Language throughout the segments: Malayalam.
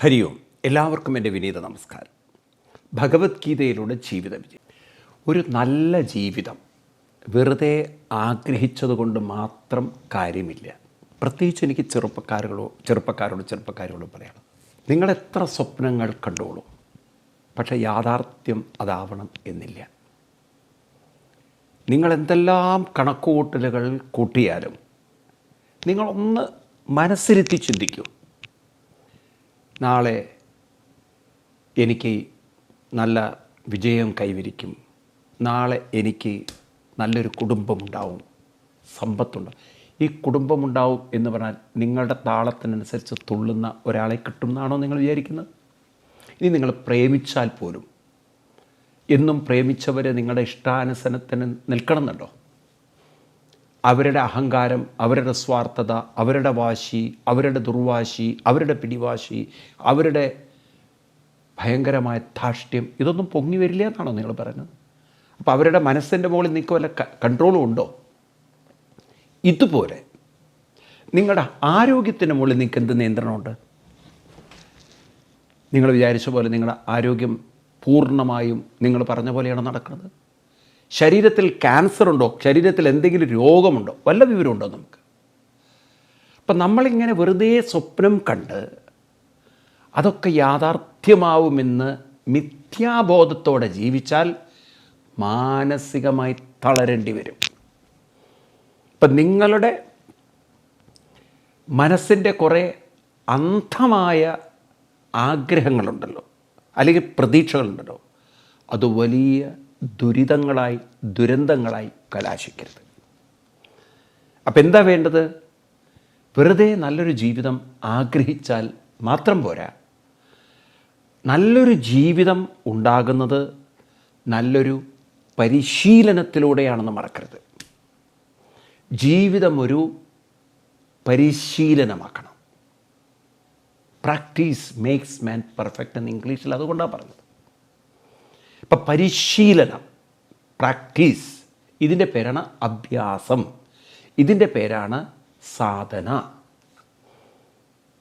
ഹരി ഓം എല്ലാവർക്കും എന്റെ വിനീത നമസ്കാരം. ഭഗവത്ഗീതയിലൂടെ ജീവിത വിജയം. ഒരു നല്ല ജീവിതം വെറുതെ ആഗ്രഹിച്ചതുകൊണ്ട് മാത്രം കാര്യമില്ല. പ്രത്യേകിച്ച് എനിക്ക് ചെറുപ്പക്കാരുകളോ ചെറുപ്പക്കാരോട് ചെറുപ്പക്കാരോട് പറയണം നിങ്ങൾ എത്ര സ്വപ്നങ്ങൾ കണ്ടോളൂ. പക്ഷേ യാഥാർത്ഥ്യം അതാവണം എന്നില്ല. നിങ്ങൾ എന്തെല്ലാം കണക്കുകൂട്ടലുകൾ കൂട്ടിയാലും നിങ്ങളൊന്ന് മനസ്സിരുത്തി ചിന്തിക്കൂ. നാളെ എനിക്ക് നല്ല വിജയം കൈവരിക്കും. നാളെ എനിക്ക് നല്ലൊരു കുടുംബമുണ്ടാവും. സമ്പത്തുണ്ടാവും ഈ കുടുംബമുണ്ടാവും എന്ന് പറഞ്ഞാൽ നിങ്ങളുടെ താളത്തിനനുസരിച്ച് തുള്ളുന്ന ഒരാളെ കിട്ടും എന്നാണോ നിങ്ങൾ വിചാരിക്കുന്നത്? ഇനി നിങ്ങൾ പ്രേമിച്ചാൽ പോലും എന്നും പ്രേമിച്ചവരെ നിങ്ങളുടെ ഇഷ്ടാനുസരണത്തിന് നിൽക്കണമെന്നുണ്ടോ? അവരുടെ അഹങ്കാരം അവരുടെ സ്വാർത്ഥത അവരുടെ വാശി അവരുടെ ദുർവാശി അവരുടെ പിടിവാശി അവരുടെ ഭയങ്കരമായ ധാഷ്ട്യം ഇതൊന്നും പൊങ്ങി വരില്ല എന്നാണോ നിങ്ങൾ പറയുന്നത്? അപ്പോൾ അവരുടെ മനസ്സിന്റെ മുകളിൽ നിങ്ങൾക്ക് വല്ല കൺട്രോളും ഉണ്ടോ? ഇതുപോലെ നിങ്ങളുടെ ആരോഗ്യത്തിന് മുകളിൽ നിങ്ങൾക്ക് എന്ത് നിയന്ത്രണമുണ്ട്? നിങ്ങൾ വിചാരിച്ച പോലെ നിങ്ങളുടെ ആരോഗ്യം പൂർണമായും നിങ്ങൾ പറഞ്ഞ പോലെയാണ് നടക്കുന്നത്. ശരീരത്തിൽ ക്യാൻസർ ഉണ്ടോ? ശരീരത്തിൽ എന്തെങ്കിലും രോഗമുണ്ടോ? വല്ല വിവരമുണ്ടോ നമുക്ക്? അപ്പം നമ്മളിങ്ങനെ വെറുതെ സ്വപ്നം കണ്ട് അതൊക്കെ യാഥാർത്ഥ്യമാവുമെന്ന് മിഥ്യാബോധത്തോടെ ജീവിച്ചാൽ മാനസികമായി തളരേണ്ടി വരും. ഇപ്പം നിങ്ങളുടെ മനസ്സിന്റെ കുറേ അന്ധമായ ആഗ്രഹങ്ങളുണ്ടല്ലോ. അല്ലെങ്കിൽ പ്രതീക്ഷകളുണ്ടല്ലോ. അത് വലിയ ദുരിതങ്ങളായി ദുരന്തങ്ങളായി കലാശിക്കരുത്. അപ്പം എന്താ വേണ്ടത്? വെറുതെ നല്ലൊരു ജീവിതം ആഗ്രഹിച്ചാൽ മാത്രം പോരാ. നല്ലൊരു ജീവിതം ഉണ്ടാകുന്നത് നല്ലൊരു പരിശീലനത്തിലൂടെയാണെന്ന് മറക്കരുത്. ജീവിതം ഒരു പരിശീലനമാക്കണം. പ്രാക്ടീസ് മേക്സ് മാൻ പെർഫെക്റ്റ് എന്ന് ഇംഗ്ലീഷിൽ അതുകൊണ്ടാണ് പറഞ്ഞത്. ഇപ്പം പരിശീലനം പ്രാക്ടീസ് ഇതിന്റെ പേരാണ് അഭ്യാസം. ഇതിന്റെ പേരാണ് സാധന.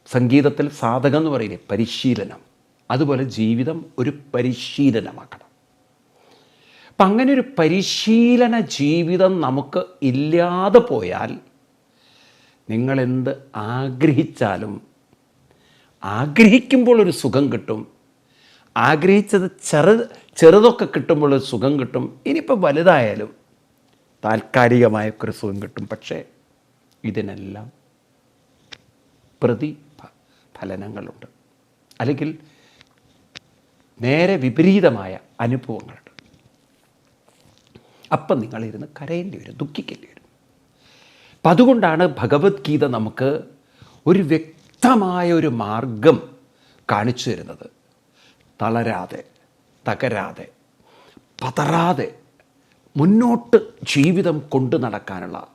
സംഗീതത്തിൽ സാധകം എന്ന് പറയുന്നത് പരിശീലനം. അതുപോലെ ജീവിതം ഒരു പരിശീലനമാക്കണം. അപ്പം അങ്ങനെ ഒരു പരിശീലന ജീവിതം നമുക്ക് ഇല്ലാതെ പോയാൽ നിങ്ങളെന്ത് ആഗ്രഹിച്ചാലും ആഗ്രഹിക്കുമ്പോൾ ഒരു സുഖം കിട്ടും. ആഗ്രഹിച്ചത് ചെറു ചെറുതൊക്കെ കിട്ടുമ്പോൾ സുഖം കിട്ടും. ഇനിയിപ്പോൾ വലുതായാലും താൽക്കാലികമായൊക്കെ ഒരു സുഖം കിട്ടും. പക്ഷേ ഇതിനെല്ലാം പ്രതി ഫലനങ്ങളുണ്ട് അല്ലെങ്കിൽ നേരെ വിപരീതമായ അനുഭവങ്ങളുണ്ട്. അപ്പം നിങ്ങളിരുന്ന് കരയേണ്ടി വരും ദുഃഖിക്കേണ്ടി വരും. അപ്പം അതുകൊണ്ടാണ് ഭഗവത്ഗീത നമുക്ക് ഒരു വ്യക്തമായ ഒരു മാർഗം കാണിച്ചു തരുന്നത്. തളരാതെ. തകരാതെ പതറാതെ മുന്നോട്ട് ജീവിതം കൊണ്ടു നടക്കാനുള്ള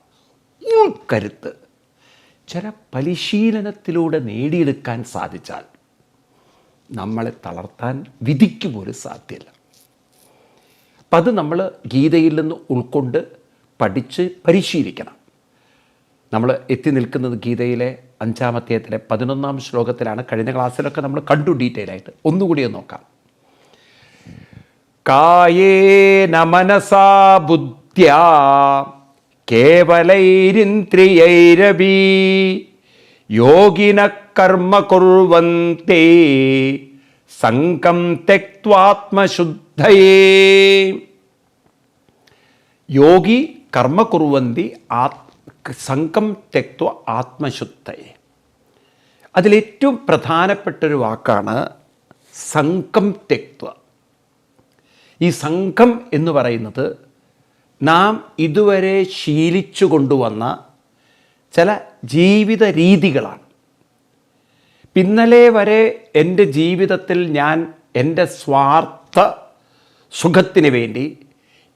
ഉൾക്കരുത്ത് ചില പരിശീലനത്തിലൂടെ നേടിയെടുക്കാൻ സാധിച്ചാൽ നമ്മളെ തളർത്താൻ വിധിക്ക് പോലും സാധ്യമല്ല അപ്പം അത് നമ്മൾ ഗീതയിൽ നിന്ന് ഉൾക്കൊണ്ട് പഠിച്ച് പരിശീലിക്കണം. നമ്മൾ എത്തി നിൽക്കുന്നത് ഗീതയിലെ അഞ്ചാമത്തെ പതിനൊന്നാം ശ്ലോകത്തിലാണ്. കഴിഞ്ഞ ക്ലാസ്സിലൊക്കെ നമ്മൾ കണ്ടു ഡീറ്റെയിൽ ആയിട്ട്. ഒന്നുകൂടി നോക്കാം. കായേന മനസാ ബുദ്ധ്യാ കേവലൈരിന്ദ്രിയൈരവി യോഗിന കർമ്മ കുർവന്തേ സംഘം തെക്വാത്മശുദ്ധയേ. യോഗി കർമ്മ കുറുവന്തി ആത് സംഘം തെക്വ ആത്മശുദ്ധയെ. അതിലേറ്റവും പ്രധാനപ്പെട്ടൊരു വാക്കാണ് സംഘം തെക്വ. ഈ സംഘം എന്ന് പറയുന്നത് നാം ഇതുവരെ ശീലിച്ചു കൊണ്ടുവന്ന ചില ജീവിത രീതികളാണ്. പിന്നലെ വരെ എന്റെ ജീവിതത്തിൽ ഞാൻ എന്റെ സ്വാർത്ഥ സുഖത്തിന് വേണ്ടി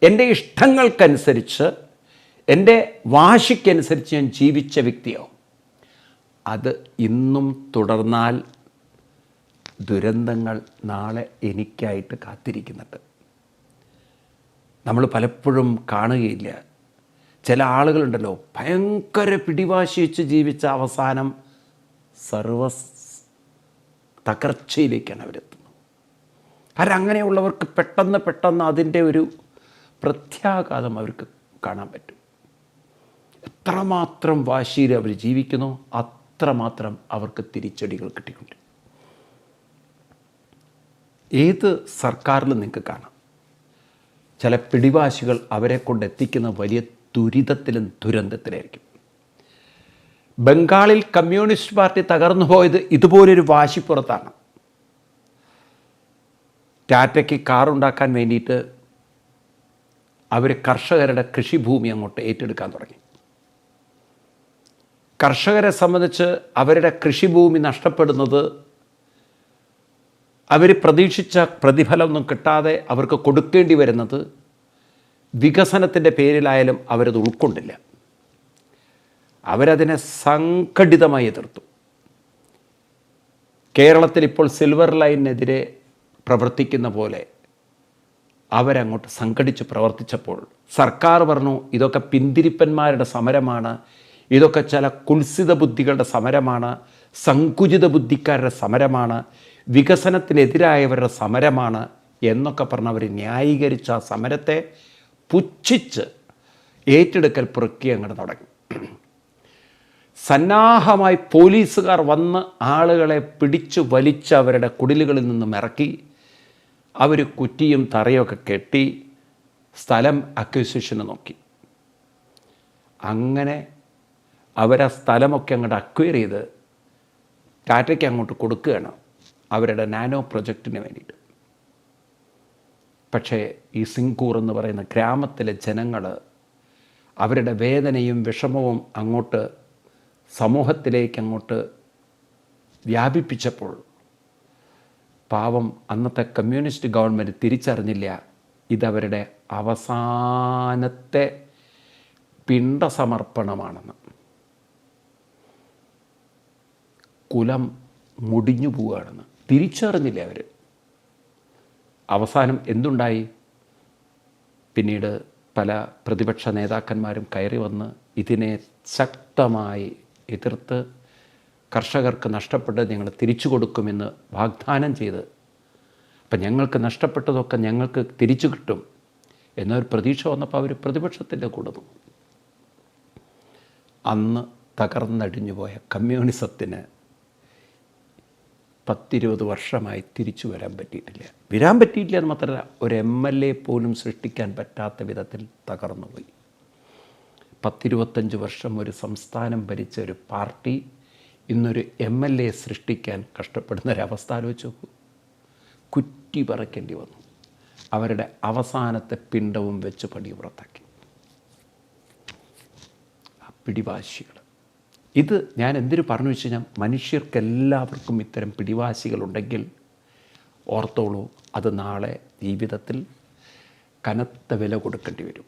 എന്റെ ഇഷ്ടങ്ങൾക്കനുസരിച്ച് എന്റെ വാശിക്കനുസരിച്ച് ഞാൻ ജീവിച്ച വ്യക്തിയോ അത് ഇന്നും തുടർന്നാൽ ദുരന്തങ്ങൾ നാളെ എനിക്കായിട്ട് കാത്തിരിക്കുന്നുണ്ട്. നമ്മൾ പലപ്പോഴും കാണുകയില്ല. ചില ആളുകളുണ്ടല്ലോ ഭയങ്കര പിടിവാശിച്ച് ജീവിച്ച അവസാനം സർവ തകർച്ചയിലേക്കാണ് അവരെത്തുന്നത്. കാരണം അങ്ങനെയുള്ളവർക്ക് പെട്ടെന്ന് പെട്ടെന്ന് അതിന്റെ ഒരു പ്രത്യാഘാതം അവർക്ക് കാണാൻ പറ്റും. എത്രമാത്രം വാശിയിൽ അവർ ജീവിക്കുന്നു അത്രമാത്രം അവർക്ക് തിരിച്ചടികൾ കിട്ടിക്കൊണ്ട്. ഏത് സർക്കാരിലും നിങ്ങൾക്ക് കാണാം. ചില പിടിവാശികൾ അവരെ കൊണ്ട് എത്തിക്കുന്ന വലിയ ദുരിതത്തിലും ദുരന്തത്തിലായിരിക്കും. ബംഗാളിൽ കമ്മ്യൂണിസ്റ്റ് പാർട്ടി തകർന്നു പോയത് ഇതുപോലൊരു വാശിപ്പുറത്താണ്. ടാറ്റയ്ക്ക് കാറുണ്ടാക്കാൻ വേണ്ടിയിട്ട് അവർ കർഷകരുടെ കൃഷിഭൂമി അങ്ങോട്ട് ഏറ്റെടുക്കാൻ തുടങ്ങി. കർഷകരെ സംബന്ധിച്ച് അവരുടെ കൃഷിഭൂമി നഷ്ടപ്പെടുന്നത് അവർ പ്രതീക്ഷിച്ച പ്രതിഫലമൊന്നും കിട്ടാതെ അവർക്ക് കൊടുക്കേണ്ടി വരുന്നത് വികസനത്തിന്റെ പേരിലായാലും അവരത് ഉൾക്കൊണ്ടില്ല. അവരതിനെ സംഘടിതമായി എതിർത്തു. കേരളത്തിൽ ഇപ്പോൾ സിൽവർ ലൈനിനെതിരെ പ്രവർത്തിക്കുന്ന പോലെ അവരങ്ങോട്ട് സംഘടിച്ച് പ്രവർത്തിച്ചപ്പോൾ സർക്കാർ പറഞ്ഞു ഇതൊക്കെ പിന്തിരിപ്പന്മാരുടെ സമരമാണ്. ഇതൊക്കെ ചില കുൽസിത ബുദ്ധികളുടെ സമരമാണ്. സങ്കുചിത ബുദ്ധിക്കാരുടെ സമരമാണ്. വികസനത്തിനെതിരായവരുടെ സമരമാണ് എന്നൊക്കെ പറഞ്ഞവർ ന്യായീകരിച്ച ആ സമരത്തെ പുച്ഛിച്ച് ഏറ്റെടുക്കൽ പ്രക്രിയ അങ്ങോട്ട് തുടങ്ങി. സന്നാഹമായി പോലീസുകാർ വന്ന് ആളുകളെ പിടിച്ചു വലിച്ച് അവരുടെ കുടിലുകളിൽ നിന്നും ഇറക്കി അവർ കുറ്റിയും തറയൊക്കെ കെട്ടി സ്ഥലം അക്വിസിഷന് നോക്കി. അങ്ങനെ അവരാ സ്ഥലമൊക്കെ അങ്ങോട്ട് അക്വയർ ചെയ്ത് ടാറ്റയ്ക്ക് അങ്ങോട്ട് കൊടുക്കുകയാണ്. അവരുടെ നാനോ പ്രൊജക്റ്റിന് വേണ്ടിയിട്ട്. പക്ഷേ ഈ സിംഗൂർ എന്ന് പറയുന്ന ഗ്രാമത്തിലെ ജനങ്ങൾ അവരുടെ വേദനയും വിഷമവും അങ്ങോട്ട് സമൂഹത്തിലേക്ക് അങ്ങോട്ട് വ്യാപിപ്പിച്ചപ്പോൾ പാവം അന്നത്തെ കമ്മ്യൂണിസ്റ്റ് ഗവൺമെന്റ് തിരിച്ചറിഞ്ഞില്ല. ഇതവരുടെ അവസാനത്തെ പിണ്ടസമർപ്പണമാണെന്ന് കുലം മുടിഞ്ഞു പോവുകയാണെന്ന്. തിരിച്ചറിഞ്ഞില്ല അവർ അവസാനം എന്തുണ്ടായി? പിന്നീട് പല പ്രതിപക്ഷ നേതാക്കന്മാരും കയറി വന്ന് ഇതിനെ ശക്തമായി എതിർത്ത് കർഷകർക്ക് നഷ്ടപ്പെട്ടത് ഞങ്ങൾ തിരിച്ചു കൊടുക്കുമെന്ന് വാഗ്ദാനം ചെയ്ത് അപ്പം ഞങ്ങൾക്ക് നഷ്ടപ്പെട്ടതൊക്കെ ഞങ്ങൾക്ക് തിരിച്ചു കിട്ടും എന്നൊരു പ്രതീക്ഷ വന്നപ്പോൾ അവർ പ്രതിപക്ഷത്തിന്റെ കൂടെ അന്ന് തകർന്നടിഞ്ഞു പോയ കമ്മ്യൂണിസത്തിന് പത്തിരുപത് വർഷമായി തിരിച്ചു വരാൻ പറ്റിയിട്ടില്ല. വരാൻ പറ്റിയിട്ടില്ല എന്ന് മാത്രമല്ല ഒരു എം എൽ എ പോലും സൃഷ്ടിക്കാൻ പറ്റാത്ത വിധത്തിൽ തകർന്നുപോയി പത്തിരുപത്തഞ്ച് വർഷം ഒരു സംസ്ഥാനം ഭരിച്ച ഒരു പാർട്ടി ഇന്നൊരു എം എൽ എ സൃഷ്ടിക്കാൻ കഷ്ടപ്പെടുന്ന ഒരവസ്ഥ ആലോചിച്ച് നോക്കൂ. കുറ്റി പറക്കേണ്ടി വന്നു. അവരുടെ അവസാനത്തെ പിണ്ടവും വെച്ച് പടി പുറത്താക്കി. പിടിവാശികൾ ഇത് ഞാൻ എന്തിനു പറഞ്ഞു വെച്ച് കഴിഞ്ഞാൽ മനുഷ്യർക്കെല്ലാവർക്കും ഇത്തരം പിടിവാശികളുണ്ടെങ്കിൽ ഓർത്തോളൂ അത് നാളെ ജീവിതത്തിൽ കനത്ത വില കൊടുക്കേണ്ടി വരും.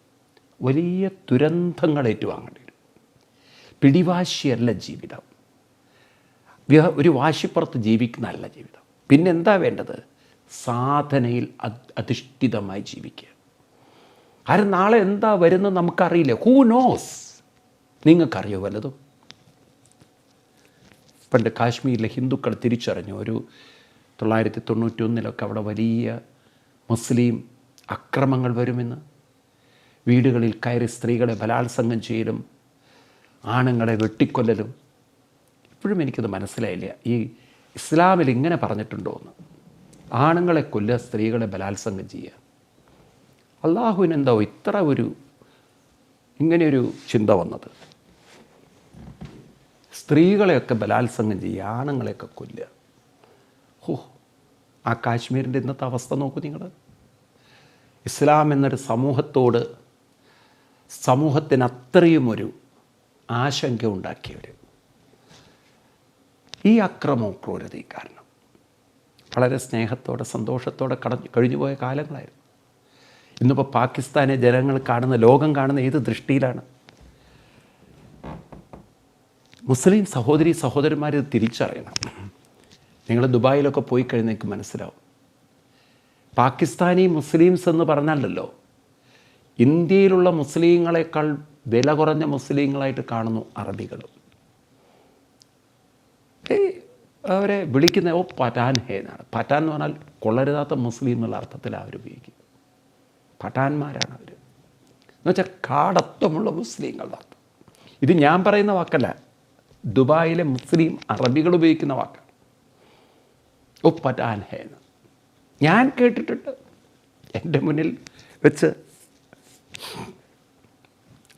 വലിയ ദുരന്തങ്ങൾ ഏറ്റുവാങ്ങേണ്ടി വരും. പിടിവാശിയല്ല ജീവിതം. ഒരു വാശിപ്പുറത്ത് ജീവിക്കുന്നതല്ല ജീവിതം. പിന്നെ എന്താ വേണ്ടത്? സാധനയിൽ അധ്- അധിഷ്ഠിതമായി ജീവിക്കുക. കാരണം നാളെ എന്താ വരുന്നത് നമുക്കറിയില്ല. ഹൂ നോസ് നിങ്ങൾക്കറിയോ വല്ലതും? പണ്ട് കാശ്മീരിലെ ഹിന്ദുക്കൾ തിരിച്ചറിഞ്ഞു. ഒരു തൊള്ളായിരത്തി തൊണ്ണൂറ്റി ഒന്നിലൊക്കെ അവിടെ വലിയ മുസ്ലിം അക്രമങ്ങൾ വരുമെന്ന്. വീടുകളിൽ കയറി സ്ത്രീകളെ ബലാത്സംഗം ചെയ്യലും ആണുങ്ങളെ വെട്ടിക്കൊല്ലലും. ഇപ്പോഴും എനിക്കത് മനസ്സിലായില്ല. ഈ ഇസ്ലാമിൽ ഇങ്ങനെ പറഞ്ഞിട്ടുണ്ടോ എന്ന്. ആണുങ്ങളെ കൊല്ലുക സ്ത്രീകളെ ബലാത്സംഗം ചെയ്യുക. അള്ളാഹുവിന് എന്താ ഇത്ര ഒരു ഇങ്ങനെയൊരു ചിന്ത വന്നത്. സ്ത്രീകളെയൊക്കെ ബലാത്സംഗം ചെയ്യുക ആണുങ്ങളെയൊക്കെ കൊല്ലുക. ഹോ ആ കാശ്മീരിന്റെ ഇന്നത്തെ അവസ്ഥ നോക്കൂ നിങ്ങൾ. ഇസ്ലാം എന്നൊരു സമൂഹത്തോട് സമൂഹത്തിന് അത്രയും ഒരു ആശങ്ക ഉണ്ടാക്കിയവർ ഈ അക്രമവും ക്രൂരതയും കാരണം. വളരെ സ്നേഹത്തോടെ സന്തോഷത്തോടെ കടഞ്ഞു കഴിഞ്ഞുപോയ കാലങ്ങളായിരുന്നു. ഇന്നിപ്പോൾ പാകിസ്ഥാനെ ജനങ്ങൾ കാണുന്ന ലോകം കാണുന്ന ഏത് ദൃഷ്ടിയിലാണ്? മുസ്ലിം സഹോദരി സഹോദരന്മാർ ഇത് തിരിച്ചറിയണം. നിങ്ങൾ ദുബായിലൊക്കെ പോയി കഴിഞ്ഞേക്ക് മനസ്സിലാവും. പാകിസ്ഥാനി മുസ്ലിംസ് എന്ന് പറഞ്ഞാലല്ലോ ഇന്ത്യയിലുള്ള മുസ്ലിങ്ങളെക്കാൾ വില കുറഞ്ഞ മുസ്ലിങ്ങളായിട്ട് കാണുന്നു അറബികൾ അവരെ വിളിക്കുന്ന ഓ പറ്റാൻ ഹേ എന്നാണ്. പറ്റാൻ എന്ന് പറഞ്ഞാൽ കൊള്ളരുതാത്ത മുസ്ലിം എന്നുള്ള അർത്ഥത്തിൽ അവർ ഉപയോഗിക്കുന്നത് പഠാന്മാരാണ് അവർ. എന്നുവെച്ചാൽ കാടത്വമുള്ള മുസ്ലിങ്ങളുടെ അർത്ഥം ഇത് ഞാൻ പറയുന്ന വാക്കല്ല. ദുബായിലെ മുസ്ലിം അറബികൾ ഉപയോഗിക്കുന്ന വാക്കാണ് ഉപ്പറ്റാൻ പറ്റാൻ ഹേ ഞാൻ കേട്ടിട്ടുണ്ട്. എന്റെ മുന്നിൽ വെച്ച്.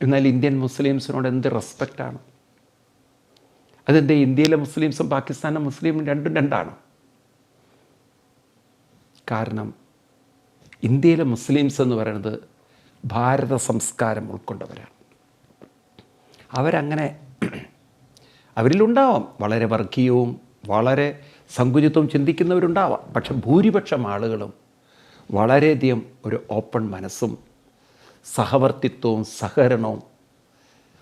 എന്നാൽ ഇന്ത്യൻ മുസ്ലിംസിനോട് എന്ത് റെസ്പെക്റ്റാണ്? അതെന്താ ഇന്ത്യയിലെ മുസ്ലിംസും പാകിസ്ഥാനിലെ മുസ്ലിം രണ്ടും രണ്ടാണ്? കാരണം ഇന്ത്യയിലെ മുസ്ലിംസ് എന്ന് പറയുന്നത് ഭാരത സംസ്കാരം ഉൾക്കൊണ്ടവരാണ്. അവരങ്ങനെ അവരിലുണ്ടാവാം. വളരെ വർഗീയവും വളരെ സങ്കുചിത്വം ചിന്തിക്കുന്നവരുണ്ടാവാം. പക്ഷെ ഭൂരിപക്ഷം ആളുകളും വളരെയധികം ഒരു ഓപ്പൺ മനസ്സും സഹവർത്തിത്വവും സഹകരണവും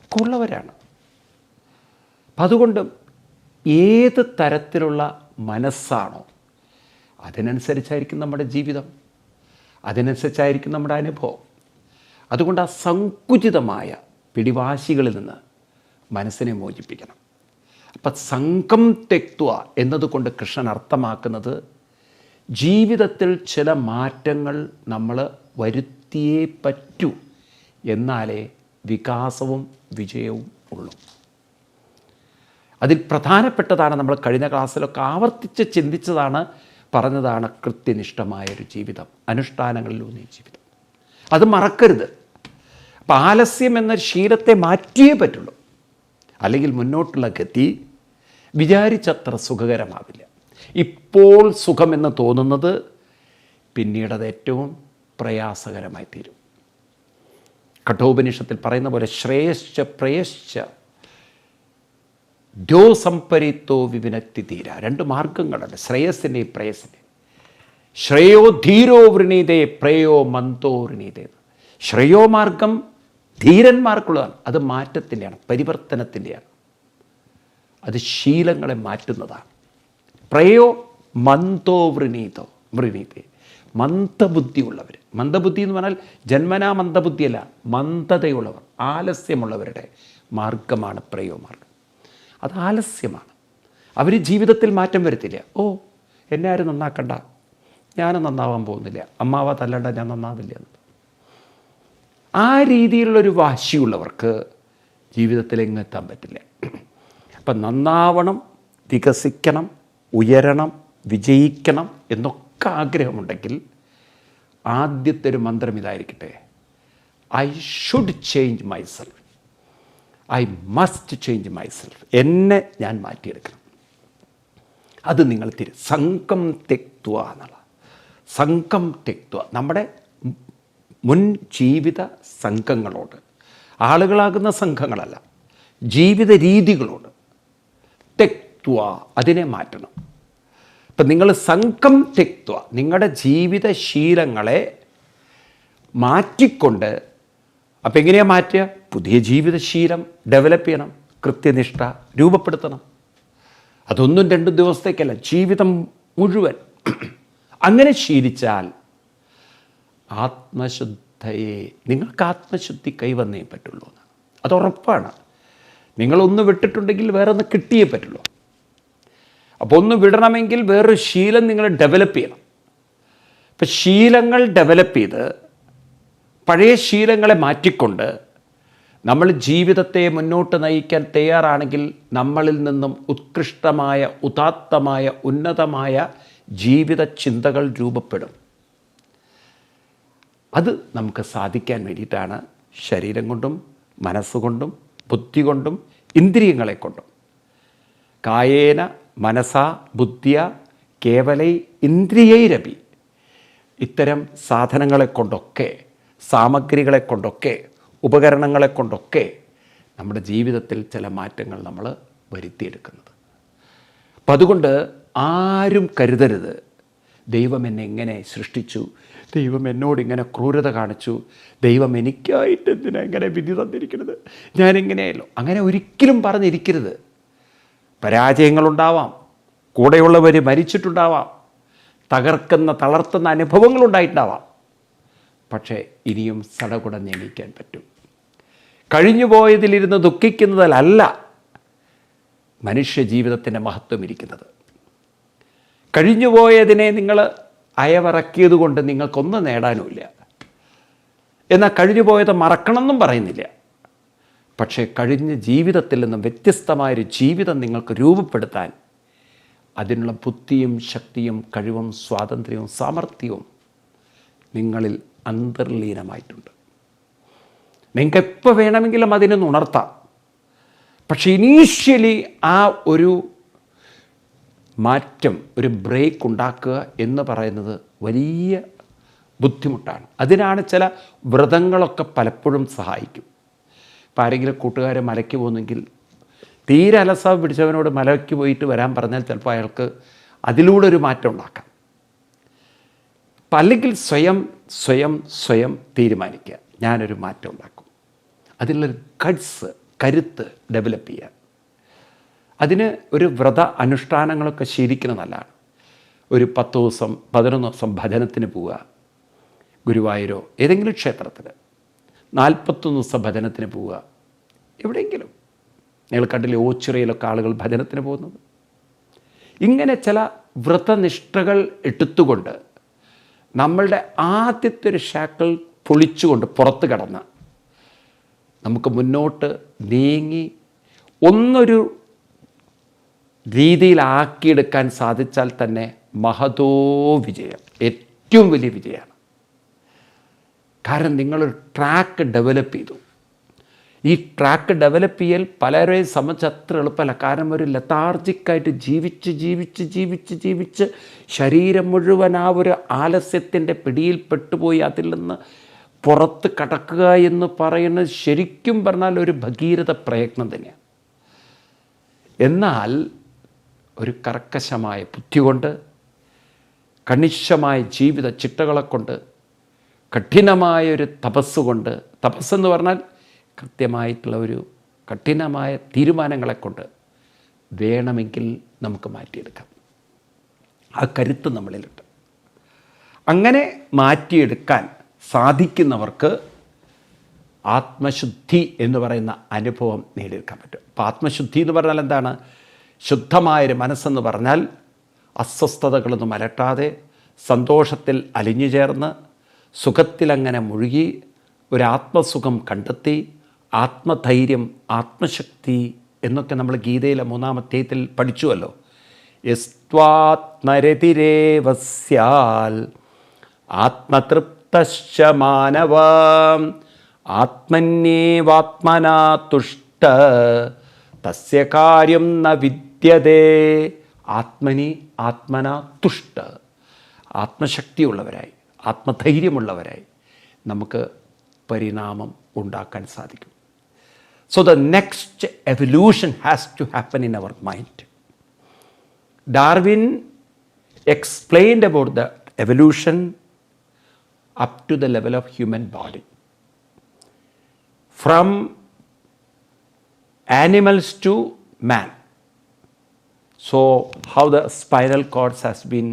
ഒക്കെ ഉള്ളവരാണ്. അപ്പം അതുകൊണ്ട് ഏത് തരത്തിലുള്ള മനസ്സാണോ അതിനനുസരിച്ചായിരിക്കും നമ്മുടെ ജീവിതം. അതിനനുസരിച്ചായിരിക്കും നമ്മുടെ അനുഭവം. അതുകൊണ്ട് ആ സങ്കുചിതമായ പിടിവാശികളിൽ നിന്ന് മനസ്സിനെ മോചിപ്പിക്കണം. അപ്പം സംഘം തെക്തുക എന്നതുകൊണ്ട് കൃഷ്ണൻ അർത്ഥമാക്കുന്നത് ജീവിതത്തിൽ ചില മാറ്റങ്ങൾ നമ്മൾ വരുത്തിയേ പറ്റൂ എന്നാലേ വികാസവും വിജയവും ഉള്ളൂ. അതിൽ പ്രധാനപ്പെട്ടതാണ് നമ്മൾ കഴിഞ്ഞ ക്ലാസ്സിലൊക്കെ ആവർത്തിച്ച് ചിന്തിച്ചതാണ് പറഞ്ഞതാണ് കൃത്യനിഷ്ഠമായ ഒരു ജീവിതം അനുഷ്ഠാനങ്ങളിലൂന്നിയ ജീവിതം. അത് മറക്കരുത്. അപ്പം ആലസ്യം എന്ന ശീലത്തെ മാറ്റിയേ പറ്റുള്ളൂ. അല്ലെങ്കിൽ മുന്നോട്ടുള്ള ഗതി വിചാരിച്ചത്ര സുഖകരമാവില്ല. ഇപ്പോൾ സുഖമെന്ന് തോന്നുന്നത് പിന്നീട് അത് ഏറ്റവും പ്രയാസകരമായി തീരും. കഠോപനിഷത്തിൽ പറയുന്ന പോലെ ശ്രേയശ്ച പ്രയശ്ച ദ്യോ സംപരിത്തോ വിവിനക്തി തീര രണ്ട് മാർഗങ്ങളുണ്ട്. ശ്രേയസിന്റെയും പ്രയസിന്റെ ശ്രേയോ ധീരോ വൃണീതേ പ്രേയോ മന്തോ വൃണീതേ. ശ്രേയോ മാർഗം ധീരന്മാർക്കുള്ളതാണ്. അത് മാറ്റത്തിന്റെയാണ് പരിവർത്തനത്തിന്റെയാണ്. അത് ശീലങ്ങളെ മാറ്റുന്നതാണ്. പ്രയോ മന്തോ വൃണീതോ വൃണീതേ. മന്ദബുദ്ധിയുള്ളവർ. മന്ദബുദ്ധി എന്ന് പറഞ്ഞാൽ ജന്മനാ മന്ദബുദ്ധിയല്ല മന്ദതയുള്ളവർ ആലസ്യമുള്ളവരുടെ മാർഗമാണ് പ്രയോ മാർഗം. അത് ആലസ്യമാണ്. അവർ ജീവിതത്തിൽ മാറ്റം വരുത്തില്ല. ഓ എന്നെ ആരും നന്നാക്കണ്ട. ഞാൻ നന്നാവാൻ പോകുന്നില്ല. അമ്മാവ തല്ലണ്ട ഞാൻ നന്നാവില്ല ആ രീതിയിലുള്ളൊരു വാശിയുള്ളവർക്ക് ജീവിതത്തിൽ എങ്ങെത്താൻ പറ്റില്ല. അപ്പം നന്നാവണം വികസിക്കണം ഉയരണം വിജയിക്കണം എന്നൊക്കെ ആഗ്രഹമുണ്ടെങ്കിൽ ആദ്യത്തെ ഒരു മന്ത്രം ഇതായിരിക്കട്ടെ. I should change myself I must change myself എന്നെ ഞാൻ മാറ്റിയെടുക്കണം. അത് നിങ്ങൾ തിരി സംഘം തെക്തുക എന്നുള്ള സംഘം തെക്തുക നമ്മുടെ മുൻ ജീവിത സംഘങ്ങളോട്. ആളുകളാകുന്ന സംഘങ്ങളല്ല. ജീവിത രീതികളോട്. തെക്തുക അതിനെ മാറ്റണം. ഇപ്പം നിങ്ങൾ സംഘം തെക്വ നിങ്ങളുടെ ജീവിത ശീലങ്ങളെ മാറ്റിക്കൊണ്ട് അപ്പം എങ്ങനെയാണ് മാറ്റുക? പുതിയ ജീവിതശീലം ഡെവലപ്പ് ചെയ്യണം കൃത്യനിഷ്ഠ രൂപപ്പെടുത്തണം. അതൊന്നും രണ്ടും ദിവസത്തേക്കല്ല ജീവിതം മുഴുവൻ. അങ്ങനെ ശീലിച്ചാൽ ആത്മശുദ്ധയെ നിങ്ങൾക്ക് ആത്മശുദ്ധി കൈവന്നേ പറ്റുള്ളൂ എന്നാണ് അത് ഉറപ്പാണ്. നിങ്ങളൊന്ന് വിട്ടിട്ടുണ്ടെങ്കിൽ വേറെ ഒന്ന് കിട്ടിയേ പറ്റുള്ളൂ. അപ്പോൾ ഒന്ന് വിടണമെങ്കിൽ വേറൊരു ശീലം നിങ്ങൾ ഡെവലപ്പ് ചെയ്യണം. അപ്പം ശീലങ്ങൾ ഡെവലപ്പ് ചെയ്ത് പഴയ ശീലങ്ങളെ മാറ്റിക്കൊണ്ട് നമ്മൾ ജീവിതത്തെ മുന്നോട്ട് നയിക്കാൻ തയ്യാറാണെങ്കിൽ നമ്മളിൽ നിന്നും ഉത്കൃഷ്ടമായ ഉദാത്തമായ ഉന്നതമായ ജീവിത ചിന്തകൾ രൂപപ്പെടും. അത് നമുക്ക് സാധിക്കാൻ വേണ്ടിയിട്ടാണ് ശരീരം കൊണ്ടും മനസ്സുകൊണ്ടും ബുദ്ധി കൊണ്ടും ഇന്ദ്രിയങ്ങളെ കൊണ്ടും കായേന മനസ ബുദ്ധിയ കേവലൈ ഇന്ദ്രിയൈരപി ഇത്തരം സാധനങ്ങളെ കൊണ്ടൊക്കെ സാമഗ്രികളെ കൊണ്ടൊക്കെ ഉപകരണങ്ങളെ കൊണ്ടൊക്കെ നമ്മുടെ ജീവിതത്തിൽ ചില മാറ്റങ്ങൾ നമ്മൾ വരുത്തിയെടുക്കുന്നത്. അപ്പം അതുകൊണ്ട് ആരും കരുതരുത്. ദൈവം എന്നെ എങ്ങനെ സൃഷ്ടിച്ചു? ദൈവം എന്നോട് ഇങ്ങനെ ക്രൂരത കാണിച്ചു. ദൈവം എനിക്കായിട്ട് എന്തിനാ ഇങ്ങനെ വിധി തന്നിരിക്കുന്നത്? ഞാൻ എങ്ങനെയല്ലോ അങ്ങനെ ഒരിക്കലും പറഞ്ഞിരിക്കരുത്. പരാജയങ്ങളുണ്ടാവാം. കൂടെയുള്ളവർ മരിച്ചിട്ടുണ്ടാവാം. തകർക്കുന്ന തളർത്തുന്ന അനുഭവങ്ങളുണ്ടായിട്ടുണ്ടാവാം. പക്ഷേ ഇനിയും സടകുടഞ്ഞ് എണീക്കാൻ പറ്റും. കഴിഞ്ഞു പോയതിലിരുന്ന് ദുഃഖിക്കുന്നതിലല്ല മനുഷ്യ ജീവിതത്തിന്റെ മഹത്വം ഇരിക്കുന്നത്. കഴിഞ്ഞുപോയതിനെ നിങ്ങൾ അയവിറക്കിയത് കൊണ്ട് നിങ്ങൾക്കൊന്നും നേടാനുമില്ല. എന്നാൽ കഴിഞ്ഞു പോയത് മറക്കണമെന്നും പറയുന്നില്ല. പക്ഷേ കഴിഞ്ഞ ജീവിതത്തിൽ നിന്നും വ്യത്യസ്തമായൊരു ജീവിതം നിങ്ങൾക്ക് രൂപപ്പെടുത്താൻ അതിനുള്ള ബുദ്ധിയും ശക്തിയും കഴിവും സ്വാതന്ത്ര്യവും സാമർഥ്യവും നിങ്ങളിൽ അന്തർലീനമായിട്ടുണ്ട്. നിങ്ങൾക്ക് എപ്പോൾ വേണമെങ്കിലും അതിനൊന്ന് ഉണർത്താം. പക്ഷേ ഇനീഷ്യലി ആ ഒരു മാറ്റം ഒരു ബ്രേക്ക് ഉണ്ടാക്കുക എന്ന് പറയുന്നത് വലിയ ബുദ്ധിമുട്ടാണ്. അതിനാണ് ചില വ്രതങ്ങളൊക്കെ പലപ്പോഴും സഹായിക്കും. ഇപ്പോൾ ആരെങ്കിലും കൂട്ടുകാർ മലയ്ക്ക് പോകുന്നെങ്കിൽ തീരെ അലസ പിടിച്ചവനോട് മലയ്ക്ക് പോയിട്ട് വരാൻ പറഞ്ഞാൽ ചിലപ്പോൾ അയാൾക്ക് അതിലൂടെ ഒരു മാറ്റം ഉണ്ടാക്കാം. അല്ലെങ്കിൽ സ്വയം സ്വയം സ്വയം തീരുമാനിക്കുക. ഞാനൊരു മാറ്റം ഉണ്ടാക്കും. അതിലൊരു കട്സ് കരുത്ത് ഡെവലപ്പ് ചെയ്യുക. അതിന് ഒരു വ്രത അനുഷ്ഠാനങ്ങളൊക്കെ ശീലിക്കുന്നത് നല്ലതാണ്. ഒരു പത്ത് ദിവസം പതിനൊന്ന് ദിവസം ഭജനത്തിന് പോവുക. ഗുരുവായൂരോ ഏതെങ്കിലും ക്ഷേത്രത്തിൽ നാൽപ്പത്തൊന്ന് ദിവസം ഭജനത്തിന് പോവുക. എവിടെയെങ്കിലും. നിങ്ങൾ കണ്ടില്ലേ ഓച്ചിറയിലൊക്കെ ആളുകൾ ഭജനത്തിന് പോകുന്നത്. ഇങ്ങനെ ചില വ്രതനിഷ്ഠകൾ എടുത്തുകൊണ്ട് നമ്മളുടെ ആദ്യത്തെ ഒരു ഷാക്കൾ പൊളിച്ചുകൊണ്ട് പുറത്ത് കടന്ന് നമുക്ക് മുന്നോട്ട് നീങ്ങി ഒന്നൊരു രീതിയിലാക്കിയെടുക്കാൻ സാധിച്ചാൽ തന്നെ മഹതോ വിജയം. ഏറ്റവും വലിയ വിജയമാണ്. കാരണം നിങ്ങളൊരു ട്രാക്ക് ഡെവലപ്പ് ചെയ്തു. ഈ ട്രാക്ക് ഡെവലപ്പ് ചെയ്യൽ പലരെയും സംബന്ധിച്ച് അത്ര എളുപ്പമല്ല. കാരണം ഒരു ലത്താർജിക്കായിട്ട് ജീവിച്ച് ജീവിച്ച് ജീവിച്ച് ജീവിച്ച് ശരീരം മുഴുവൻ ആ ഒരു ആലസ്യത്തിന്റെ പിടിയിൽ പെട്ടുപോയി അതിൽ നിന്ന് പുറത്ത് കടക്കുക എന്ന് പറയുന്നത് ശരിക്കും പറഞ്ഞാൽ ഒരു ഭഗീരഥ പ്രയത്നം തന്നെയാണ്. എന്നാൽ ഒരു കർക്കശമായ ബുദ്ധി കൊണ്ട് കണിശമായ ജീവിത ചിട്ടകളെ കൊണ്ട് കഠിനമായ ഒരു തപസ് കൊണ്ട് തപസ്സെന്ന് പറഞ്ഞാൽ കൃത്യമായിട്ടുള്ള ഒരു കഠിനമായ തീരുമാനങ്ങളെ കൊണ്ട് വേണമെങ്കിൽ നമുക്ക് മാറ്റിയെടുക്കാം. ആ കരുത്ത് നമ്മളിലുണ്ട്. അങ്ങനെ മാറ്റിയെടുക്കാൻ സാധിക്കുന്നവർക്ക് ആത്മശുദ്ധി എന്ന് പറയുന്ന അനുഭവം നേടിയെടുക്കാൻ പറ്റും. അപ്പോൾ ആത്മശുദ്ധി എന്ന് പറഞ്ഞാൽ എന്താണ്? ശുദ്ധമായൊരു മനസ്സെന്ന് പറഞ്ഞാൽ അസ്വസ്ഥതകളൊന്നും അലട്ടാതെ സന്തോഷത്തിൽ അലിഞ്ഞു ചേർന്ന് സുഖത്തിലങ്ങനെ മുഴുകി ഒരു ആത്മസുഖം കണ്ടെത്തി ആത്മധൈര്യം ആത്മശക്തി എന്നൊക്കെ നമ്മൾ ഗീതയിലെ മൂന്നാമത്തേത്തിൽ പഠിച്ചുവല്ലോ. യസ്വാത്മരതിരേവസ്യാൽ ആത്മതൃപ്തശ്ച മാനവ ആത്മന്യേവാത്മനാ തുഷ്ട. തസ്യ കാര്യം ന വിദ്യതേ ആത്മനി ആത്മന തുഷ്ട. ആത്മശക്തിയുള്ളവരായി ആത്മധൈര്യമുള്ളവരായി നമുക്ക് പരിണാമം ഉണ്ടാക്കാൻ സാധിക്കും. So the next evolution has to happen in our mind Darwin explained about the evolution up to the level of human body from animals to man. So how the spinal cords has been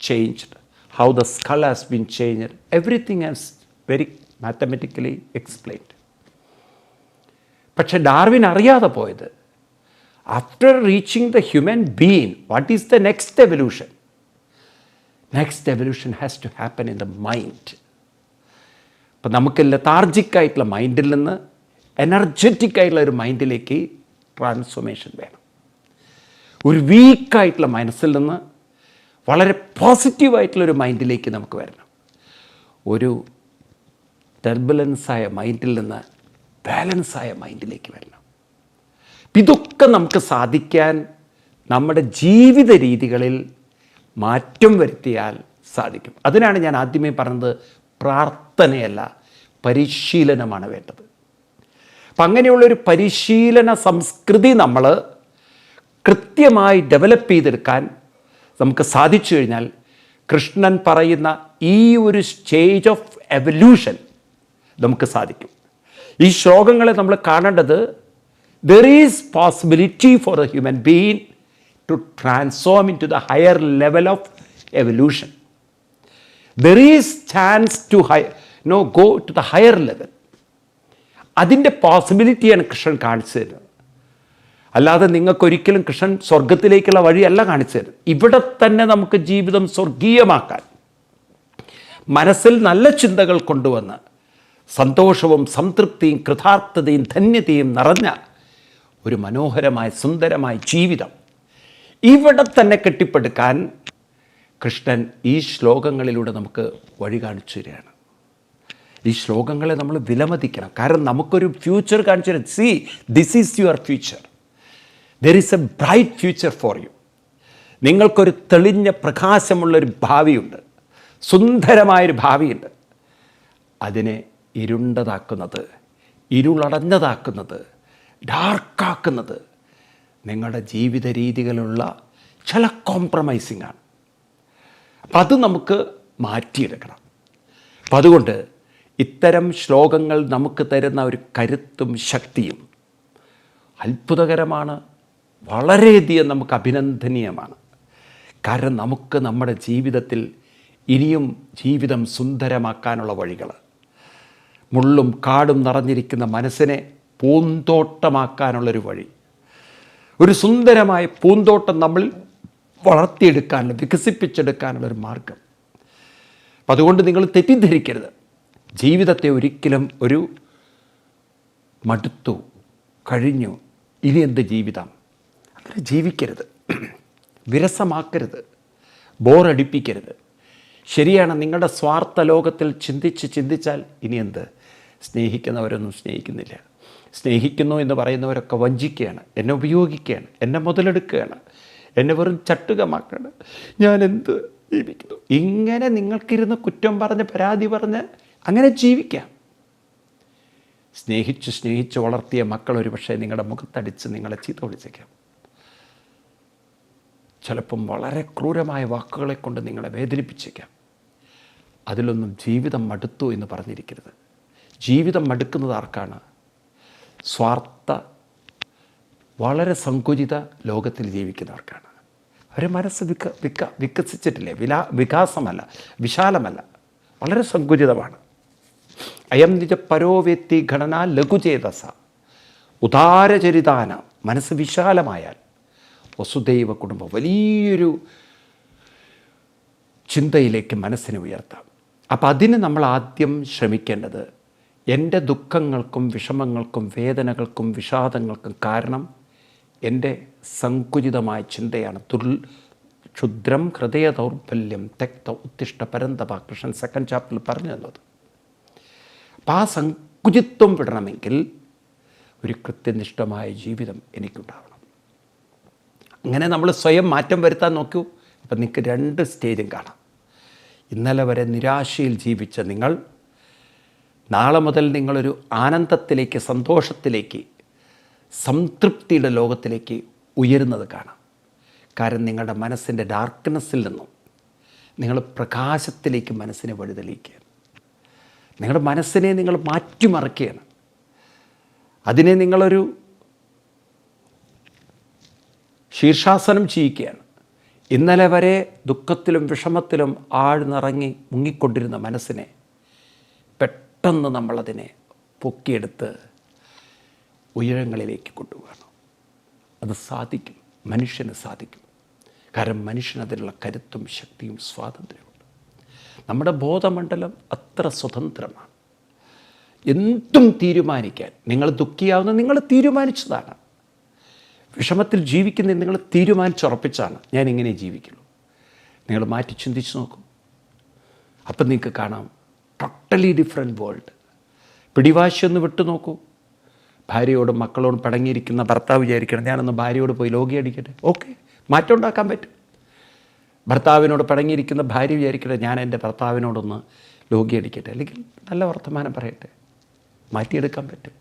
changed how the skull has been changed everything is very mathematically explained. പക്ഷെ ഡാർവിൻ അറിയാതെ പോയത് after reaching the human being what is the next evolution next evolution has to happen in the mind അപ്പം നമുക്ക് ലതാർജിക് ആയിട്ടുള്ള മൈൻഡിൽ നിന്ന് എനർജറ്റിക് ആയിട്ടുള്ള ഒരു മൈൻഡിലേക്ക് ട്രാൻസ്ഫോർമേഷൻ വേണം. ഒരു വീക്കായിട്ടുള്ള മനസ്സിൽ നിന്ന് വളരെ പോസിറ്റീവായിട്ടുള്ള ഒരു മൈൻഡിലേക്ക് നമുക്ക് വരണം. ഒരു ടെർബുലൻസായ മൈൻഡിൽ നിന്ന് ബാലൻസായ മൈൻഡിലേക്ക് വരണം. ഇതൊക്കെ നമുക്ക് സാധിക്കാൻ നമ്മുടെ ജീവിത രീതികളിൽ മാറ്റം വരുത്തിയാൽ സാധിക്കും. അതിനാണ് ഞാൻ ആദ്യമേ പറഞ്ഞത് പ്രാർത്ഥനയല്ല പരിശീലനമാണ് വേണ്ടത്. അപ്പം അങ്ങനെയുള്ളൊരു പരിശീലന സംസ്കൃതി നമ്മൾ കൃത്യമായി ഡെവലപ്പ് ചെയ്തെടുക്കാൻ നമുക്ക് സാധിച്ചു കഴിഞ്ഞാൽ കൃഷ്ണൻ പറയുന്ന ഈ ഒരു സ്റ്റേജ് ഓഫ് എവല്യൂഷൻ നമുക്ക് സാധിക്കും. ഈ ശ്ലോകങ്ങളെ നമ്മൾ കാണേണ്ടത് there is possibility for a human being to transform into the higher level of evolution there is chance to high no go to the higher level അതിന്റെ പോസിബിലിറ്റിയാണ് കൃഷ്ണൻ കാണിച്ചു തരുന്നത്. അല്ലാതെ നിങ്ങൾക്കൊരിക്കലും കൃഷ്ണൻ സ്വർഗത്തിലേക്കുള്ള വഴിയല്ല കാണിച്ചു തരുന്നത് ഇവിടെ തന്നെ നമുക്ക് ജീവിതം സ്വർഗീയമാക്കാൻ മനസ്സിൽ നല്ല ചിന്തകൾ കൊണ്ടുവന്ന് സന്തോഷവും സംതൃപ്തിയും കൃതാർത്ഥതയും ധന്യതയും നിറഞ്ഞ ഒരു മനോഹരമായ സുന്ദരമായ ജീവിതം ഇവിടെ തന്നെ കെട്ടിപ്പടുക്കാൻ കൃഷ്ണൻ ഈ ശ്ലോകങ്ങളിലൂടെ നമുക്ക് വഴി കാണിച്ചു തരികയാണ്. ഈ ശ്ലോകങ്ങളെ നമ്മൾ വിലമതിക്കണം. കാരണം നമുക്കൊരു ഫ്യൂച്ചർ കാണിച്ചു തരാം. See this is your future there is a bright future for you നിങ്ങൾക്കൊരു തെളിഞ്ഞ പ്രകാശമുള്ളൊരു ഭാവിയുണ്ട്. സുന്ദരമായൊരു ഭാവിയുണ്ട്. അതിനെ ഇരുണ്ടതാക്കുന്നത് ഇരുളടഞ്ഞതാക്കുന്നത് ഡാർക്കാക്കുന്നത് നിങ്ങളുടെ ജീവിത രീതികളുള്ള ചില കോംപ്രമൈസിങ് ആണ്. അപ്പം അത് നമുക്ക് മാറ്റിയെടുക്കണം. അപ്പം അതുകൊണ്ട് ഇത്തരം ശ്ലോകങ്ങൾ നമുക്ക് തരുന്ന ഒരു കരുത്തും ശക്തിയും അത്ഭുതകരമാണ്. വളരെയധികം നമുക്ക് അഭിനന്ദനീയമാണ്. കാരണം നമുക്ക് നമ്മുടെ ജീവിതത്തിൽ ഇനിയും ജീവിതം സുന്ദരമാക്കാനുള്ള വഴികൾ മുള്ളും കാടും നിറഞ്ഞിരിക്കുന്ന മനസ്സിനെ പൂന്തോട്ടമാക്കാനുള്ളൊരു വഴി. ഒരു സുന്ദരമായ പൂന്തോട്ടം നമ്മൾ വളർത്തിയെടുക്കാനുള്ള വികസിപ്പിച്ചെടുക്കാനുള്ളൊരു മാർഗം. അപ്പം അതുകൊണ്ട് നിങ്ങൾ തെറ്റിദ്ധരിക്കരുത്. ജീവിതത്തെ ഒരിക്കലും ഒരു മടുത്തു കഴിഞ്ഞു. ഇനി എന്ത് ജീവിതം? അങ്ങനെ ജീവിക്കരുത്. വിരസമാക്കരുത്. ബോറടിപ്പിക്കരുത്. ശരിയാണ് നിങ്ങളുടെ സ്വാർത്ഥ ലോകത്തിൽ ചിന്തിച്ച് ചിന്തിച്ചാൽ ഇനി എന്ത്? സ്നേഹിക്കുന്നവരൊന്നും സ്നേഹിക്കുന്നില്ല. സ്നേഹിക്കുന്നു എന്ന് പറയുന്നവരൊക്കെ വഞ്ചിക്കുകയാണ് എന്നെ ഉപയോഗിക്കുകയാണ് എന്നെ മുതലെടുക്കുകയാണ് എന്നെ വെറും ചട്ടുകമാക്കുകയാണ്. ഞാൻ എന്ത് ജീവിക്കുന്നു? ഇങ്ങനെ നിങ്ങൾക്കിരുന്ന് കുറ്റം പറഞ്ഞ് പരാതി പറഞ്ഞ് അങ്ങനെ ജീവിക്കാം. സ്നേഹിച്ച് സ്നേഹിച്ച് വളർത്തിയ മക്കൾ ഒരു പക്ഷേ നിങ്ങളുടെ മുഖത്തടിച്ച് നിങ്ങളെ ചീത്ത വിളിച്ചേക്കാം. ചിലപ്പം വളരെ ക്രൂരമായ വാക്കുകളെ കൊണ്ട് നിങ്ങളെ വേദനിപ്പിച്ചേക്കാം. അതിലൊന്നും ജീവിതം മടുത്തു എന്ന് പറഞ്ഞിരിക്കരുത്. ജീവിതം മടുക്കുന്നത് ആർക്കാണ്? സ്വാർത്ഥ വളരെ സങ്കുചിത ലോകത്തിൽ ജീവിക്കുന്നവർക്കാണ് അവരെ മനസ്സ് വിക വിക വികസിച്ചിട്ടില്ലേ? വിലാ വികാസമല്ല വിശാലമല്ല വളരെ സങ്കുചിതമാണ്. അയം നിജ പരോവ്യക്തി ഘടന ലഘുചേതസ. ഉദാരചരിതാന മനസ്സ് വിശാലമായാൽ വസുദൈവ കുടുംബം വലിയൊരു ചിന്തയിലേക്ക് മനസ്സിനെ ഉയർത്താം. അപ്പം അതിന് നമ്മൾ ആദ്യം ശ്രമിക്കേണ്ടത് എന്റെ ദുഃഖങ്ങൾക്കും വിഷമങ്ങൾക്കും വേദനകൾക്കും വിഷാദങ്ങൾക്കും കാരണം എന്റെ സങ്കുചിതമായ ചിന്തയാണ്. തുൽ ക്ഷുദ്രം ഹൃദയ ദൗർബല്യം തെക്ത ഉത്തിഷ്ട പരന്തപ കൃഷ്ണൻ സെക്കൻഡ് ചാപ്റ്ററിൽ പറഞ്ഞു തന്നത്. അപ്പം ആ സങ്കുചിത്വം വിടണമെങ്കിൽ ഒരു കൃത്യനിഷ്ഠമായ ജീവിതം എനിക്കുണ്ടാവണം. അങ്ങനെ നമ്മൾ സ്വയം മാറ്റം വരുത്താൻ നോക്കൂ. അപ്പം നിങ്ങൾക്ക് രണ്ട് സ്റ്റേജും കാണാം. ഇന്നലെ വരെ നിരാശയിൽ ജീവിച്ച നിങ്ങൾ നാളെ മുതൽ നിങ്ങളൊരു ആനന്ദത്തിലേക്ക് സന്തോഷത്തിലേക്ക് സംതൃപ്തിയുടെ ലോകത്തിലേക്ക് ഉയരുന്നത് കാണാം. കാരണം നിങ്ങളുടെ മനസ്സിന്റെ ഡാർക്ക്നെസ്സിൽ നിന്നും നിങ്ങൾ പ്രകാശത്തിലേക്ക് മനസ്സിനെ വഴിതെളിയിക്കുകയാണ്. നിങ്ങളുടെ മനസ്സിനെ നിങ്ങൾ മാറ്റിമറിക്കുകയാണ്. അതിനെ നിങ്ങളൊരു ശീർഷാസനം ചെയ്യിക്കുകയാണ് ഇന്നലെ വരെ ദുഃഖത്തിലും വിഷമത്തിലും ആഴ്ന്നിറങ്ങി മുങ്ങിക്കൊണ്ടിരുന്ന മനസ്സിനെ പെട്ടെന്ന് നമ്മളതിനെ പൊക്കിയെടുത്ത് ഉയരങ്ങളിലേക്ക് കൊണ്ടുപോകണം. അത് സാധിക്കും. മനുഷ്യന് സാധിക്കും. കാരണം മനുഷ്യനതിനുള്ള കരുത്തും ശക്തിയും സ്വാതന്ത്ര്യമുണ്ട്. നമ്മുടെ ബോധമണ്ഡലം അത്ര സ്വതന്ത്രമാണ്. എന്തും തീരുമാനിക്കാൻ നിങ്ങൾ ദുഃഖിയാവുന്ന നിങ്ങൾ തീരുമാനിച്ചതാണ്. വിഷമത്തിൽ ജീവിക്കുന്ന നിങ്ങൾ തീരുമാനിച്ചുറപ്പിച്ചാണ് ഞാൻ ഇങ്ങനെ ജീവിക്കുള്ളൂ നിങ്ങൾ മാറ്റി ചിന്തിച്ച് നോക്കും. അപ്പം നിങ്ങൾക്ക് കാണാം. ടോട്ടലി ഡിഫറെന്റ് വേൾഡ് പിടിവാശിയൊന്ന് വിട്ടു നോക്കൂ. ഭാര്യയോടും മക്കളോടും പടങ്ങിയിരിക്കുന്ന ഭർത്താവ് വിചാരിക്കണം ഞാനൊന്ന് ഭാര്യയോട് പോയി ലോഗി അടിക്കട്ടെ? ഓക്കെ മാറ്റം ഉണ്ടാക്കാൻ പറ്റും. ഭർത്താവിനോട് പടങ്ങിയിരിക്കുന്ന ഭാര്യ വിചാരിക്കട്ടെ ഞാൻ എന്റെ ഭർത്താവിനോടൊന്ന് ലോഗി അടിക്കട്ടെ? അല്ലെങ്കിൽ നല്ല വർത്തമാനം പറയട്ടെ. മാറ്റിയെടുക്കാൻ പറ്റും.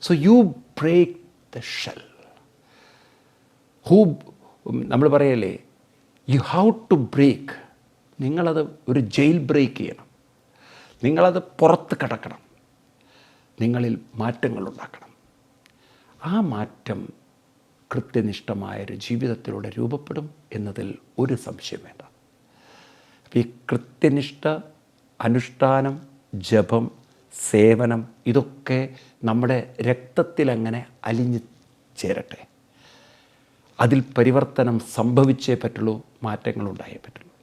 So you break the shell who നമ്മൾ പറയല്ലേ യു ഹൗ ടു ബ്രേക്ക് നിങ്ങളത് ഒരു ജയിൽ ബ്രേക്ക് ചെയ്യണം. നിങ്ങളത് പുറത്ത് കിടക്കണം. നിങ്ങളിൽ മാറ്റങ്ങൾ ഉണ്ടാക്കണം. ആ മാറ്റം കൃത്യനിഷ്ഠമായൊരു ജീവിതത്തിലൂടെ രൂപപ്പെടും എന്നതിൽ ഒരു സംശയം വേണ്ട. ഈ കൃത്യനിഷ്ഠ അനുഷ്ഠാനം ജപം സേവനം ഇതൊക്കെ നമ്മുടെ രക്തത്തിലങ്ങനെ അലിഞ്ഞു ചേരട്ടെ. അതിൽ പരിവർത്തനം സംഭവിച്ചേ പറ്റുള്ളൂ മാറ്റങ്ങൾ ഉണ്ടായേ പറ്റുള്ളൂ.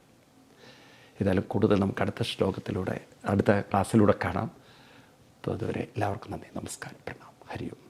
ഏതായാലും കൂടുതൽ നമുക്ക് അടുത്ത ശ്ലോകത്തിലൂടെ അടുത്ത ക്ലാസ്സിലൂടെ കാണാം. അപ്പോൾ അതുവരെ എല്ലാവർക്കും നന്ദി നമസ്കാരം പ്രണാം ഹരി ഓം.